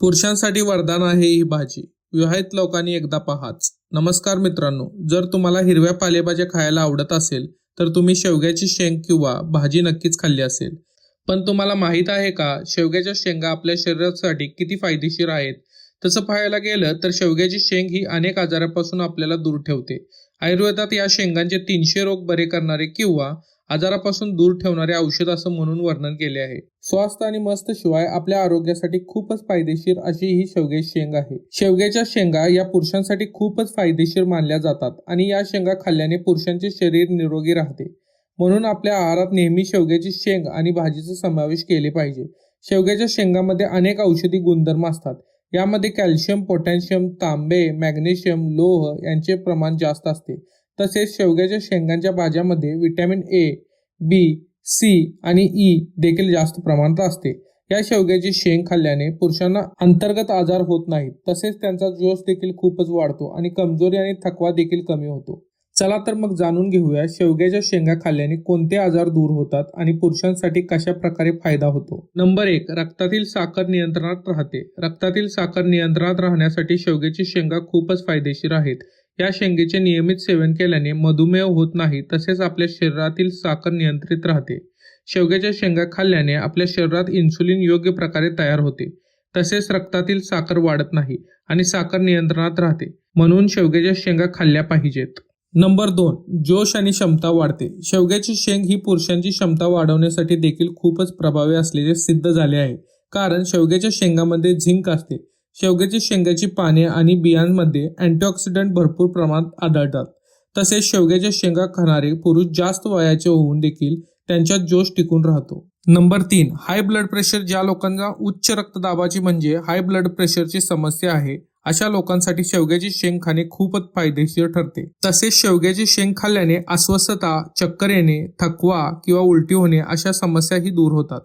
पुरुषांसाठी वरदान आहे ही भाजी. विवाहित लोकांनी एकदा पहाच. नमस्कार मित्रांनो जर तुम्हाला हिरव्या पालेभाज्या खायला आवडत असेल तर तुम्ही शेवग्याची शेंग किंवा भाजी नक्कीच खाल्ली असेल. पण तुम्हाला माहीत आहे का शेवग्याच्या शेंगा आपल्या शरीरासाठी किती फायदेशीर आहेत? तसं पाहायला गेलं तर शेवग्याची शेंग ही अनेक आजारापासून आपल्याला दूर ठेवते. आयुर्वेदात या शेंगांचे तीनशे रोग बरे करणारे किंवा आजारापासून दूर ठेवणारे औषध असं म्हणून वर्णन केले आहे. स्वास्थ्य आणि मस्त शिवाय आपल्या आरोग्यासाठी खूपच फायदेशीर अशी ही शेवगे शेंग आहे. शेवग्याच्या शेंगा या पुरुषांसाठी खूपच फायदेशीर मानल्या जातात आणि या शेंगा खाल्ल्याने पुरुषांचे शरीर निरोगी राहते. म्हणून आपल्या आहारात नेहमी शेवग्याची शेंग आणि भाजीचा समावेश केले पाहिजे. शेवग्याच्या शेंगामध्ये अनेक औषधी गुणधर्म असतात. यामध्ये कॅल्शियम पोटॅशियम तांबे मॅग्नेशियम लोह यांचे प्रमाण जास्त असते. तसेच शेवग्याच्या शेंगांच्या भाज्यामध्ये विटॅमिन ए बी सी आणि ई देखील जास्त प्रमाणात असते. या शेवग्याची शेंग खाल्ल्याने पुरुषांना अंतर्गत आजार होत नाहीत. तसेच त्यांचा जोश देखील खूपच वाढतो आणि कमजोरी आणि थकवा देखील कमी होतो. चला तर मग जाणून घेऊया शेवग्याच्या शेंगा खाल्ल्याने कोणते आजार दूर होतात आणि पुरुषांसाठी कशा प्रकारे फायदा होतो. नंबर एक रक्तातील साखर नियंत्रणात राहते. रक्तातील साखर नियंत्रणात राहण्यासाठी शेवग्याची शेंगा खूपच फायदेशीर आहेत. या शेंगेचे नियमित सेवन केल्याने मधुमेह होत नाही तसेच आपल्या शरीरातील साखर नियंत्रित राहते. शेवग्याच्या शेंगा खाल्ल्याने आपल्या शरीरात इन्सुलिन योग्य प्रकारे तयार होते. तसेच रक्तातील साखर वाढत नाही आणि साखर नियंत्रणात राहते. म्हणून शेवग्याच्या शेंगा खाल्ल्या पाहिजेत. नंबर दोन जोश आणि क्षमता वाढते. शेवग्याची शेंग ही पुरुषांची क्षमता वाढवण्यासाठी देखील खूपच प्रभावी असलेले सिद्ध झाले आहे. कारण शेवग्याच्या शेंगामध्ये झिंक असते. शेवग्याची शेंगाची पाने आणि बियांमध्ये अँटीऑक्सिडंट भरपूर प्रमाणात आढळतात. तसेच शेवग्याच्या शेंगा खाणारे पुरुष जास्त वयाचे होऊन देखील त्यांच्यात जोश टिकून राहतो. नंबर तीन हाय ब्लड प्रेशर ज्या लोकांना उच्च रक्तदाबाची म्हणजे हाय ब्लड प्रेशरची समस्या आहे अशा लोकांसाठी शेवग्याची शेंग खाणे खूपच फायदेशीर ठरते. तसेच शेवग्याची शेंग खाल्ल्याने अस्वस्थता चक्कर येणे थकवा किंवा उलटी होणे अशा समस्याही दूर होतात.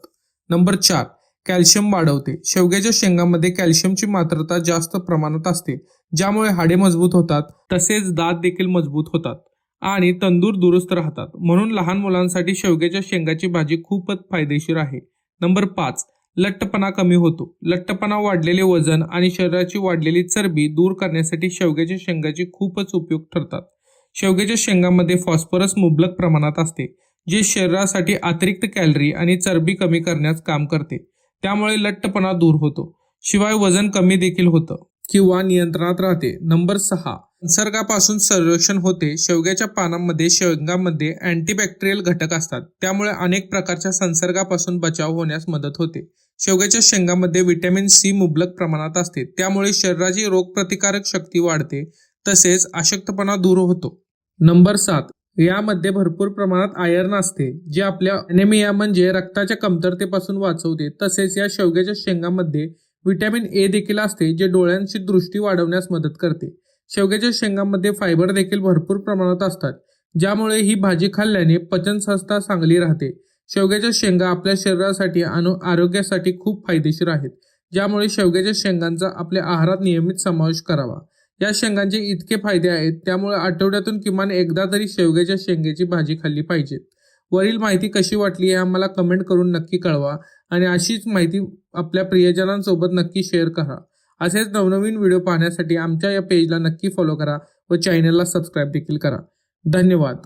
नंबर चार कॅल्शियम वाढवते. शेवग्याच्या शेंगामध्ये कॅल्शियमची मात्रता जास्त प्रमाणात असते ज्यामुळे हाडे मजबूत होतात तसेच दात देखील मजबूत होतात आणि तंदूर दुरुस्त राहतात. म्हणून लहान मुलांसाठी शेवग्याच्या शेंगाची भाजी खूपच फायदेशीर आहे. नंबर पाच लठ्ठपणा कमी होतो. लठ्ठपणा वाढलेले वजन आणि शरीराची वाढलेली चरबी दूर करण्यासाठी शेवग्याच्या शेंगाची खूपच उपयोग ठरतात. शेवग्याच्या शेंगामध्ये फॉस्फरस मुबलक प्रमाणात असते जे शरीरासाठी अतिरिक्त कॅलरी आणि चरबी कमी करण्यास काम करते. त्यामुळे लठ्ठपणा दूर होतो. शिवाय वजन कमी देखील होतं. किंवा नियंत्रणात राहते. नंबर सहा. संसर्गापासून संरक्षण होते. शेवग्याच्या पानांमध्ये शेंगामध्ये अँटीबॅक्टेरियल घटक असतात. त्यामुळे अनेक प्रकारच्या संसर्गापासून बचाव होण्यास मदत होते. शेवग्याच्या शेंगामध्ये व्हिटॅमिन सी मुबलक प्रमाणात असते. त्यामुळे शरीराची रोगप्रतिकारक शक्ती वाढते. तसेच अशक्तपणा दूर होतो. नंबर सात. यामध्ये भरपूर प्रमाणात आयर्न असते जे आपल्या अनेमिया म्हणजे रक्ताच्या कमतरतेपासून वाचवते. तसेच या शेवग्याच्या शेंगामध्ये व्हिटॅमिन ए देखील असते जे डोळ्यांची दृष्टी वाढवण्यास मदत करते. शेवग्याच्या शेंगामध्ये फायबर देखील भरपूर प्रमाणात असतात ज्यामुळे ही भाजी खाल्ल्याने पचनसंस्था चांगली राहते. शेवग्याच्या शेंगा आपल्या शरीरासाठी आणि आरोग्यासाठी खूप फायदेशीर आहेत ज्यामुळे शेवग्याच्या शेंगांचा आपल्या आहारात नियमित समावेश करावा. या शेंगांचे इतके फायदे आहेत त्यामुळे आठवड्यातून किमान एकदा तरी शेवग्याच्या शेंगेची भाजी खाल्ली पाहिजे. वरील माहिती कशी वाटली हे आम्हाला कमेंट करून नक्की कळवा आणि अशीच माहिती आपल्या प्रियजनांसोबत नक्की शेअर करा. असेच नवनवीन व्हिडिओ पाहण्यासाठी आमच्या या पेजला नक्की फॉलो करा व चॅनलला सबस्क्राईब देखील करा. धन्यवाद.